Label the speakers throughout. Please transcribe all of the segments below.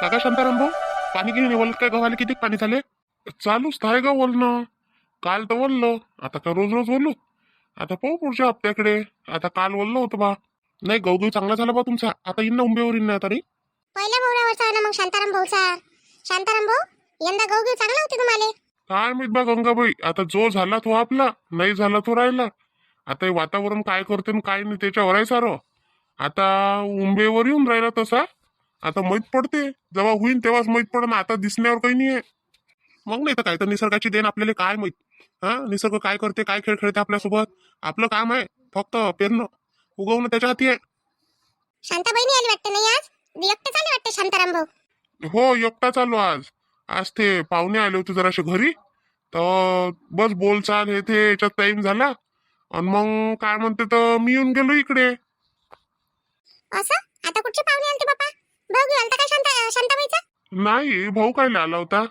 Speaker 1: काका शांताराम भाऊ पाणी घेऊन वल काय गव्हाले किती पाणी झाले? चालूच आहे का बोलणं काल तर बोललो आता का रोज रोज बोलू आता पाहू पुढच्या हप्त्याकडे. आता काल बोललो होतं बा. नाही गवगव चांगला झाला बा तुमचा. आता येईन ना उंबेवर येईन ना आता रे.
Speaker 2: पहिल्या भाऊरावरचा ना मग शांताराम भाऊचा शांताराम भाऊ यंदा गहू चांगला होते तुम्हाला?
Speaker 1: काय माहीत बा गंगाबाई. आता जो झाला तो आपला. नाही झाला तो राहिला. आता हे वातावरण काय करते आणि काय नाही त्याच्यावर आहे सारं. आता उंबेवर येऊन राहिला तसा. आता माहीत पडते. जेव्हा होईन तेव्हाच माहीत पडणं आता दिसण्यावर काही नाही आहे मग नाही तर काय तर निसर्गाची देण आपल्याला काय माहीत? हा? निसर्ग काय करते काय खेळ खेळते आपल्यासोबत? आपलं काम आहे फक्त पेरणं. उगवणं त्याच्या हाती आहे.
Speaker 2: शांताबाईनी आली वाटते नाही आज? एकटेच आले वाटते शांताराम भाऊ?
Speaker 1: हो एकटा चालू आज. आज ते पाहुणे आले होते जराशे घरी. तर बस बोलचाल हे ते याच्यात टाइम झाला. आणि मग काय म्हणते तर मी येऊन गेलो इकडे.
Speaker 2: असं? आता कुठचे पाहुणे बापा भाऊ घेऊन आलता काय शांता शांताबाईचा?
Speaker 1: नाही भाऊ काय आला होता?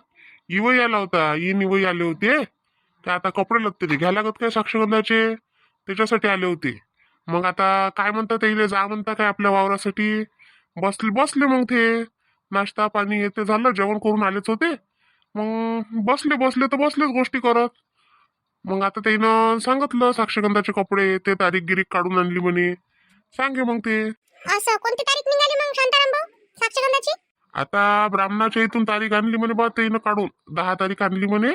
Speaker 1: इवई आला होता इन इवई आले होते. ते आता कपडे लागते ते घ्यायला लागत काय साक्षगंधाचे? त्याच्यासाठी आले होते. मग आता काय म्हणतात त्याला जा म्हणता काय आपल्या वावरासाठी? बसले बसले मग ते. नाश्ता पाणी हे ते झालं जेवण करून आलेच होते. मग बसले बसले तर बसलेच गोष्टी करत. मग आता त्यानं सांगितलं साक्षगंधाचे कपडे ते तारीख गिरीक काढून आणली म्हणे. सांगे मग ते.
Speaker 2: असं कोणती तारीख निघाली मग शांताराम भाऊ? साक्षगंधाची
Speaker 1: आता ब्राह्मणाच्या इथून तारीख आणली म्हणे बा त्यानं काढून. दहा तारीख आणली म्हणे.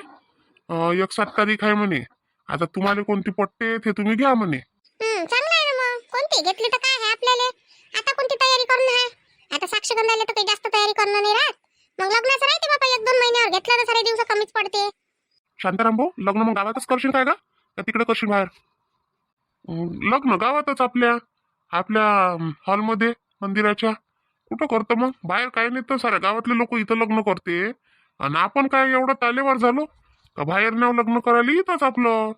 Speaker 1: एक सात तारीख आहे म्हणे. आता तुम्हाला कोणती पट्टे ते तुम्ही घ्या म्हणे.
Speaker 2: चांगलं आहे ना मग. कोणती? घेतली तर काय आहे आपल्याला? आता कोणती तयारी करणं आहे? आता साक्षगंधाला तर काही जास्त तयारी करणं नाही राहत. मग लग्नाचं राहते बाबा एक दोन महिन्यावर. घेतलं तर सारे दिवस कमीच पडते.
Speaker 1: शांताराम भाऊ लग्न मग गावातच करशील काय का तिकडे करशील बाहेर? लग्न गावातच आपल्या आपल्या हॉलमध्ये मंदिराच्या. कुठं करतो मग. बाहेर काय नाही तर साऱ्या गावातले लोक इथं लग्न करते. आणि आपण काय एवढं तालेवर झालो? का बाहेर नाव लग्न करायला इथंच आपलं?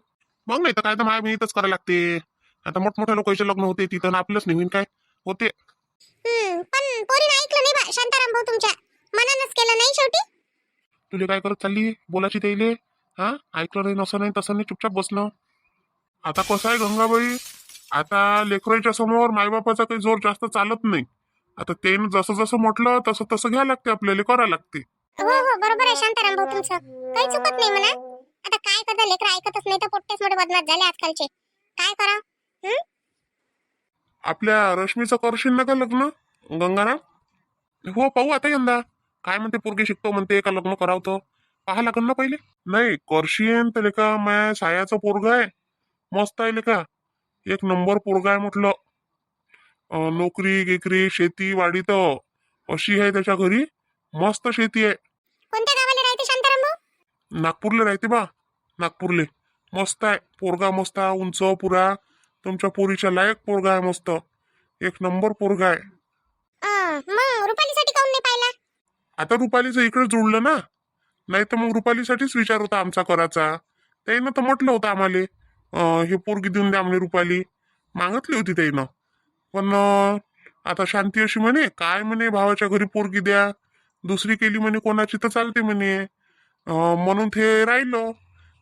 Speaker 1: मग नाही तर काय तर माय मी इथंच करायला लागते. आता मोठमोठ्या लोकांचे लग्न होते तिथं आणि आपलंच नवीन काय होते.
Speaker 2: पण पोरीनं ऐकलं नाही बा शांताराम भाऊ तुमच्या. मनानच केलं नाही शेवटी?
Speaker 1: तुला काय करत चालली? बोलायची त्याइले हा? ऐकलं नाही नसं नाही तसं नाही चुपचाप बसणं. आता कसं आहे गंगाबाई? आता लेकराच्या समोर मायबापाचा काही जोर जास्त चालत नाही. आता ते जसं जसं म्हटलं तसं तसं घ्यायला लागते आपल्याला करायला लागते.
Speaker 2: हो हो बरोबर आहे शांताराम भाऊ तुमचं. काही चुकत नाही म्हणा. आता काय करता लेकर ऐकतच नाही तर पोट्टेच मोठे बदमाश झाले आजकालचे. काय करा
Speaker 1: आपल्या रश्मीचं करशील ना का लग्न? गंगाराम हो पाहू आता यंदा. काय म्हणते पोरगी शिकतो म्हणते का लग्न करावतं पाहा लागल ना पहिले. नाही करशील तर का माया सायाचं पोरग आहे. मस्त आहे का एक नंबर पोरगा आहे म्हटलं. अं, नोकरी गिकरी शेती वाडी तर अशी आहे त्याच्या घरी. मस्त शेती आहे.
Speaker 2: कोणत्या गावाला राहते शांताराम भाऊ
Speaker 1: नागपूरला राहते बा. नागपूरले. मस्त आहे. पोरगा मस्त आहे. उंच पुरा. तुमच्या पोरीच्या लायक पोरगा आहे मस्त. एक नंबर पोरगा आहे.
Speaker 2: अं, मग रुपालीसाठी काऊन नाही पाहिला?
Speaker 1: आता रुपालीचं इकडे जुळलं ना? नाही तर मग रुपालीसाठीच विचार होता आमचा करायचा. त्यानं तर म्हटलं होतं आम्हाला हे पोरगी देऊन द्या म्हणे रुपाली. मागितली होती त्यानं पण आता शांती अशी म्हणे काय म्हणे भावाच्या घरी पोरगी द्या? दुसरी केली म्हणे कोणाची तर चालते म्हणे. म्हणून ते राहिलं.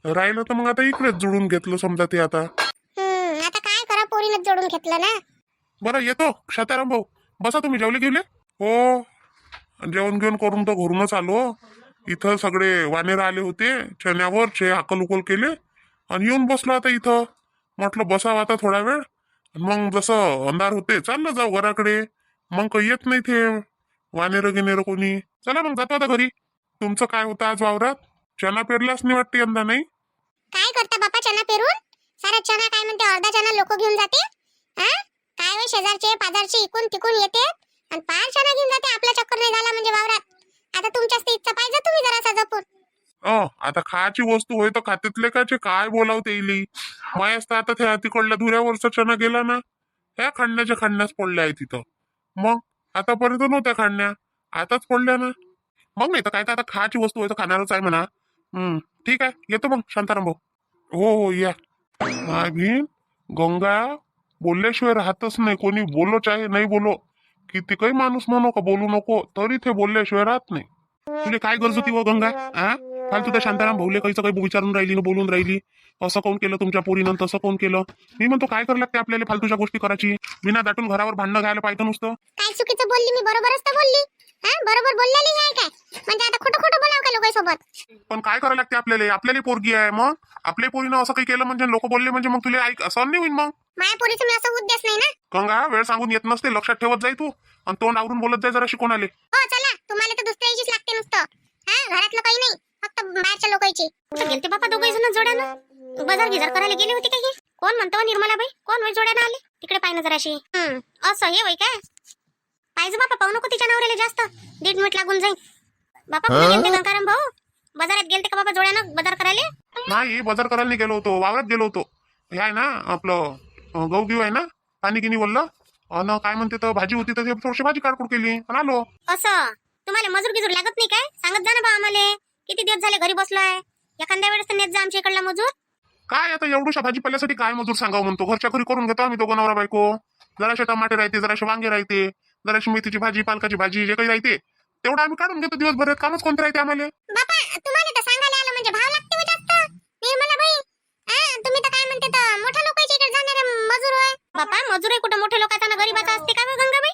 Speaker 1: राहिलं तर मग आता इकडेच जुळून घेतलं समजा ते आता.
Speaker 2: हम्म आता काय करा पोरीनं जोडून घेतलं ना?
Speaker 1: बरं येतो. शाताराम भाऊ बसा तुम्ही जेवले गेले? हो. जेवण घेऊन करून तर घरूनच आलो. इथं सगळे वानेर आले होते चण्यावर चे हाकल उकल केले. आणि येऊन बसलो आता इथं. म्हटलं बसावं आता थोडा वेळ. मग जसं अंधार होते चाललं जाऊ घराकडे. मग काही येत नाही ते. वानेर गिनेर कोणी. चला मग जातो आता घरी. तुमचं काय होतं आज वावरात? चना पेरलाच नाही वाटते यंदा नाही?
Speaker 2: काय करता बापा चना पेरून? सारा चना काय म्हणते अर्धा चना लोक घेऊन जाते? हा? काय वे शेजारचे पाजारचे इकून तिकून येते? आणि पार चना घेऊन जाते आपला चक्कर नाही झाला म्हणजे वावरात. आता तुमच्याच इच्छा पाहिजे तुम्ही जरासा जपून.
Speaker 1: अ आता खायची वस्तू होय तर खात्यातले काचे काय बोलावते इली? मायास तर आता त्या तिकडल्या धुऱ्यावरचा चना गेला ना ह्या खांडण्याच्या खांडण्यास पडल्या आहे तिथं मग आतापर्यंत नव्हत्या खांडण्या आताच पडल्या ना. मग नाही तर काय तर आता खायची वस्तू होय तर खाणारच आहे म्हणा. हम्म ठीक आहे येतो मग शांताराम भाऊ. हो हो या. माय गंगा बोलल्याशिवाय राहतच नाही कोणी बोलो चाहे नाही बोलो किती काही माणूस म्हणू का बोलू नको तरी ते बोलल्याशिवाय राहत नाही. तुला काय गरज होती व गंगा हा फालतू त्या शांताराम भाऊले काहीच काही विचारून राहिली न बोलून राहिली. असं कोण केलं तुमच्या पोरीनं तसं कोण केलं? मी म्हणतो काय करायला लागते आपल्याला फालतूच्या गोष्टी करायची? विना दाटून घरावर भांडणं घ्यायला पाहिजे नुसतं.
Speaker 2: काय चुकीचं बोलली मी? बरोबरच तर बोलली. हा? बरोबर बोललेली सोबत
Speaker 1: पण काय करायला लागते आपल्याला? आपल्याला पोरगी आहे मग? आपल्या पोरीनं असं काही केलं म्हणजे लोक बोलले म्हणजे मग तुला ऐक असं नाही होईल मग.
Speaker 2: माया पोरीचं मी असं उद्देश नाही ना?
Speaker 1: गंगा वेळ सांगून येत नसते लक्षात ठेवत जाय तू. आणि तोंड आवरून बोलत जाय जरा शिकून आले
Speaker 2: हो चला. तुम्हाला तर दुसऱ्याचीच लागते नुसतं. हा? घरातलं काही नाही. फक्त बाहेरच्या लोकांची. गेलते बापा दोघे जण जोड्यानं? बाजार गिजार करायला गेले होते काही कोण म्हणतो निर्मला बाई कोण वय जोड्यानं आले? तिकडे पाहिजे जराशी. हम्म, असं हे वय काय? पाहिजे बापा पाहू नको तिच्या नवऱ्याला जास्त. दीड मिनिट लागून जाईल बापा कुठे गेलते गंगाराम भाऊ? बाजारात गेलते का बाबा जोड्यानं? बाजार करायला?
Speaker 1: नाही बाजार करायला नाही गेलो होतो. वावरात गेलो होतो. हे आहे ना आपलं गहू गिव आहे ना? पाणी गिनी बोललं अन काय म्हणते तर भाजी होती तर थोडीशी भाजी काढकूड केली. आणि आलो.
Speaker 2: असं? तुम्हाला मजूर गिजूर लागत नाही काय? सांगत जा ना बा आम्हाला. किती दिवस झाले घरी बसलोय? एखाद्या वेळेस तर नेत जा आमच्या इकडला मजूर.
Speaker 1: काय आता एवढ्याशा भाजीपाल्यासाठी काय मजूर सांगावं म्हणतो? घरच्या घरी करून घेतो आम्ही दोघं नवरा बायको. जराशे टमाटे राहते जराशे वांगे राहते जराशी मेथीची भाजी पालकाची भाजी जे काही राहते तेवढं आम्ही काढून घेतो दिवसभरात कामच कोणतं राहते आम्हाला?
Speaker 2: बापा तुम्हाला तर सांगायला आलं म्हणजे भाव लागते हो जास्त? निर्मला बाई तुम्ही तर काय म्हणते तर मोठ्या लोकांच्या इकडे जाणारे मजूर होय. बापा मजूर आहे कुठं? मोठ्या लोकांचा ना गरीबाचा असते का गंगाबाई?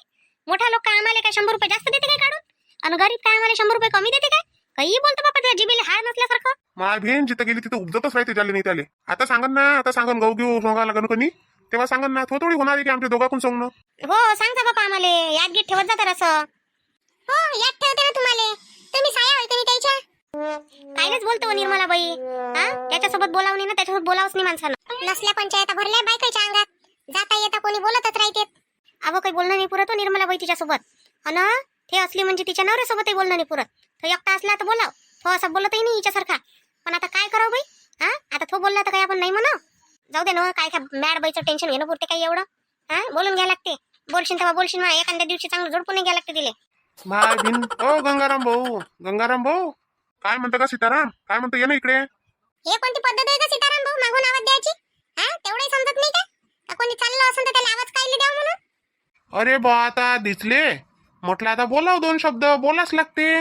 Speaker 2: लोक काय आम्हाला काय शंभर रुपये जास्त देते काय काढून? आणि गरीब काय आम्हाला शंभर रुपये कमी देते काय? काही बोलतो बापा त्या जिबीला हार नसल्यासारखं?
Speaker 1: माय भेन जिथं गेली तिथं उपजतच राहते त्याले नाही त्याले. आता सांगन ना आता सांगन गहू घेऊ सोंगा लागन कोणी तेव्हा सांगन ना थोडी होणार आहे की आमच्या दोघांकडून सोंगणं?
Speaker 2: हो सांगता बापा आम्हाला. याद गीत ठेवत जातात असं. हो याद ठेवते ना तुम्हाला. तुम्ही साया होय तुम्ही त्याच्या? कायलेच बोलतो हो निर्मला बाई हा? त्याच्यासोबत बोलावं नाही ना त्याच्यासोबत बोलावंच नाही माणसानं. नसल्या पंचायत भरल्या बायकाच्या अंगात. जाता येता कोणी बोलतच राहते अगं काही बोलणं नाही पुरत हो निर्मला बाई तिच्यासोबत. अन ते असली म्हणजे तिच्या नवऱ्यासोबतही बोलणं नाही पुरत. तो एकटा असला तर बोलाव. तो असा बोलतही नाही हिच्यासारखा. पण आता काय करावं बाई? हा? आता तो बोलला तर काही आपण नाही म्हणा. जाऊ दे ना काय काय मॅड बाईचं टेन्शन घेणं पुरते काही एवढं. हा? बोलून घ्यायला लागते. बोलशील तेव्हा बोलशील मग एखाद्या दिवशी चांगलं जोडपून घ्यायला लागते तिले.
Speaker 1: माय भिन ओ गंगाराम भाऊ गंगाराम भाऊ. काय म्हणतं का सीताराम? काय म्हणतं ये ना इकडे.
Speaker 2: हे कोणती पद्धत आहे का सीताराम भाऊ? मागून आवाज द्यायची? हा? तेवढंही समजत नाही का? का कोणी चाललं असेल तर त्याला आवाज काय द्यावं म्हणून?
Speaker 1: अरे बा आता दिसले. म्हटलं आता बोलाव दोन शब्द. बोलाच लागते.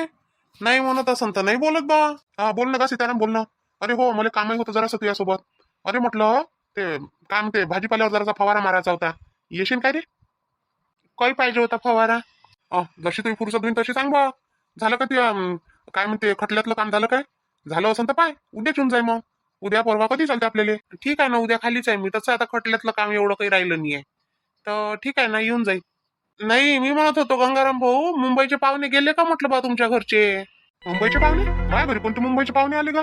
Speaker 1: नाही म्हणत असं तर नाही बोलत बा. हा बोल ना का सीताराम बोल ना अरे हो मला कामही होतं जरासं तुझ्यासोबत. अरे म्हटलं ते काय म्हणते भाजीपाल्यावर जरासा फवारा मारायचा होता. येशील काय रे? काही पाहिजे होता फवारा. अ जशी तुम्ही फुरसत होईल तशी सांग बा. झालं का ते काय म्हणते खटल्यातलं काम झालं काय? झालं असं तर पाय. उद्याच येऊन जाय मग. उद्या परवा कधी चालते आपल्याला? ठीक आहे ना उद्या खालीच आहे मी. तसं आता खटल्यातलं काम एवढं काही राहिलं नाही आहे तर ठीक आहे ना येऊन जाईल. नाही मी म्हणत होतो गंगाराम भाऊ मुंबईचे पाहुणे गेले का? म्हटलं बा तुमच्या घरचे. मुंबईचे पाहुणे? माझ्या घरी कोणते मुंबईचे पाहुणे आले का?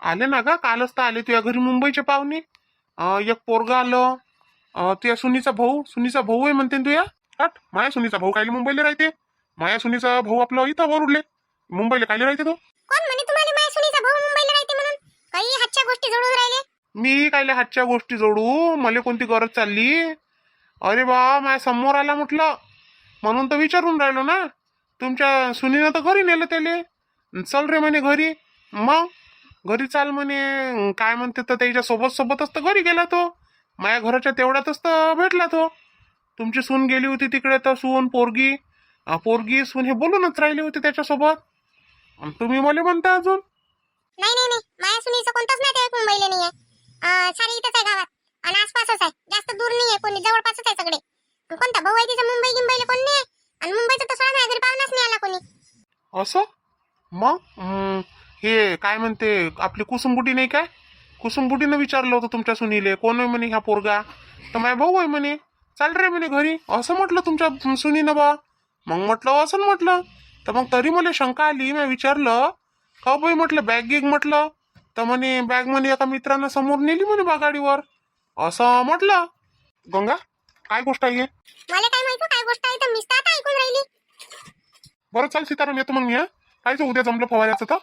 Speaker 1: आले ना का कालच तर आले तुझ्या घरी मुंबईचे पाहुणे. एक पोरगा आलं. तुझ्या सुनीचा भाऊ. सुनीचा भाऊ आहे म्हणते तुया हट माया सुनीचा भाऊ कायले मुंबईला राहते? माया सुनीचा भाऊ आपला इथं वर उडले मुंबईला कायले राहते तो?
Speaker 2: कोण म्हणे तुम्हाला माझ्या सुनीचा भाऊ मुंबईला राहते म्हणून? काही हातच्या गोष्टी जोडून राहिले?
Speaker 1: मी कायले हातच्या गोष्टी जोडू? मला कोणती गरज चालली? अरे बा माझ्यासमोर आला म्हटलं. म्हणून तर विचारून राहिलो ना. तुमच्या सुनीनं तर घरी नेलं त्याले. चल रे म्हणे घरी. मग? घरी चाल म्हणे. काय म्हणते तर त्याच्या सोबत सोबतच तर घरी गेला तो. माझ्या घराच्या तेवढ्यातच तर भेटला तो. तुमची सून गेली होती तिकडे तर सून पोरगी. पोरगी सून हे बोलूनच राहिली होती त्याच्यासोबत. तुम्ही मला म्हणता अजून?
Speaker 2: नाही नाही नाही. माझ्या सुनीचं कोणतंच नाही मुंबईला नाही आहे सारी इथंच आहे गावात. आणि आसपासच आहे. जास्त दूर नाही आहे कोणी जवळपासच आहे सगळे. कोणता भाऊ आहे तिचा? मुंबई गिंबईला कोण नाही आणि मुंबईचा तर सोळा घरी पाहुणाच नाही आला कोणी.
Speaker 1: असं? मग? हम्म, हे काय म्हणते आपली कुसुमबुटी नाही काय? कुसुमबुटीनं विचारलं होतं तुमच्या सुनीले कोण आहे म्हणे ह्या पोरगा? तर माझ्या भाऊ आहे म्हणे. चाल रे म्हणे घरी. असं म्हटलं तुमच्या सुनीनं बा. मग म्हटलं असं म्हटलं. तर मग तरी मला शंका आली मी विचारलं. का बाई म्हटलं बॅग गिग म्हटलं? तर म्हणे बॅग म्हणे एका मित्रानं समोर नेली म्हणे बा गाडीवर. असं म्हटलं. गंगा काय गोष्ट आहे?
Speaker 2: मला काय माहिती काय गोष्ट आहे तर आता ऐकून राहिली.
Speaker 1: बरं चाल सीताराम येतो मग मी हा? कायच उद्या जमलं फवाऱ्याचं तर?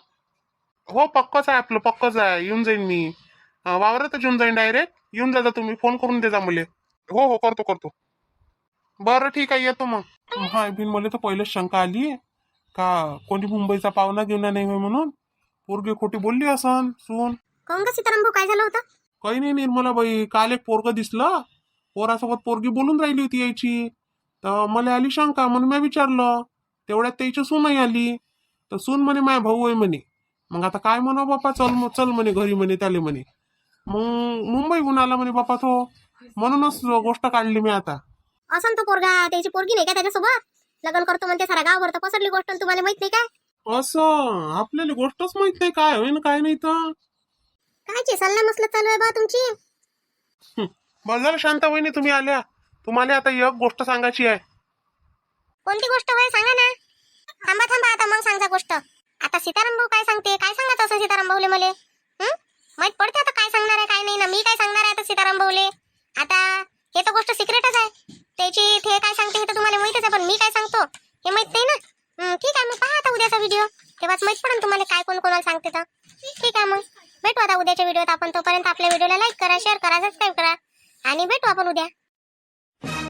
Speaker 1: हो पक्कच आहे आपलं पक्कच आहे. येऊन जाईन मी. अं, वावरातच येऊन जाईन डायरेक्ट. येऊन जा तुम्ही फोन करून दे जा मुले. हो हो करतो करतो. बरं ठीक आहे येतो मग. हा बिन मला तर पहिलेच शंका आली. का कोणी मुंबईचा पाहुणा घेऊन नाही होय म्हणून? पोरगी खोटी बोलली असन सून?
Speaker 2: काऊन का सीताराम भाऊ काय झालं होतं?
Speaker 1: काही नाही निर्मला बाई काल एक पोरग दिसलं. पोरासोबत पोरगी बोलून राहिली होती यायची. तर मला आली शंका म्हणून मी विचारलं. तेवढ्यात त्याची सूनही आली. तर सून म्हणे माझ्या भाऊ आहे म्हणे. मग आता काय म्हणा बापा चल चल म्हणे घरी म्हणे त्याले म्हणे. मग मुंबईहून आला म्हणे बापा तो. म्हणूनच गोष्ट काढली मी आता.
Speaker 2: असं तो पोरगा त्याची पोरगी नाही का त्याच्यासोबत? लग्न करतो म्हणते सारा गावभर तर पसरली गोष्ट तुम्हाला माहीत नाही काय?
Speaker 1: असं आपल्याला गोष्टच माहीत नाही काय होईन काय नाही तर.
Speaker 2: कायची सल्ला मसलं चालू आहे बा तुमची?
Speaker 1: बरं झालं शांता वहिनी तुम्ही आल्या. तुम्हाला आता एक गोष्ट सांगायची आहे.
Speaker 2: कोणती गोष्ट होय? सांगा ना. थांबा थांबा आता मग सांगा गोष्ट. आता सीताराम भाऊ काय सांगते? काय सांगत असं सीताराम भाऊले मले? हं? माहीत पडते आता काय सांगणार आहे काय नाही ना. मी काय सांगणार आहे आता सीताराम भाऊले? आता हे तर गोष्ट सिक्रेटच आहे. त्याची ते काय सांगते हे तर तुम्हाला माहितच आहे पण मी काय सांगतो हे माहीत नाही ना. हं, ठीक आहे मग पहा आता उद्याचा व्हिडिओ तेव्हाच माहीत पडेल तुम्हाला काय कोण कोणाला सांगते तर. ठीक आहे मग. भेटू आता उद्याच्या व्हिडिओत आपण तोपर्यंत आपल्या व्हिडिओला लाईक करा शेअर करा सबस्क्राईब करा. आणि भेटू आपण उद्या.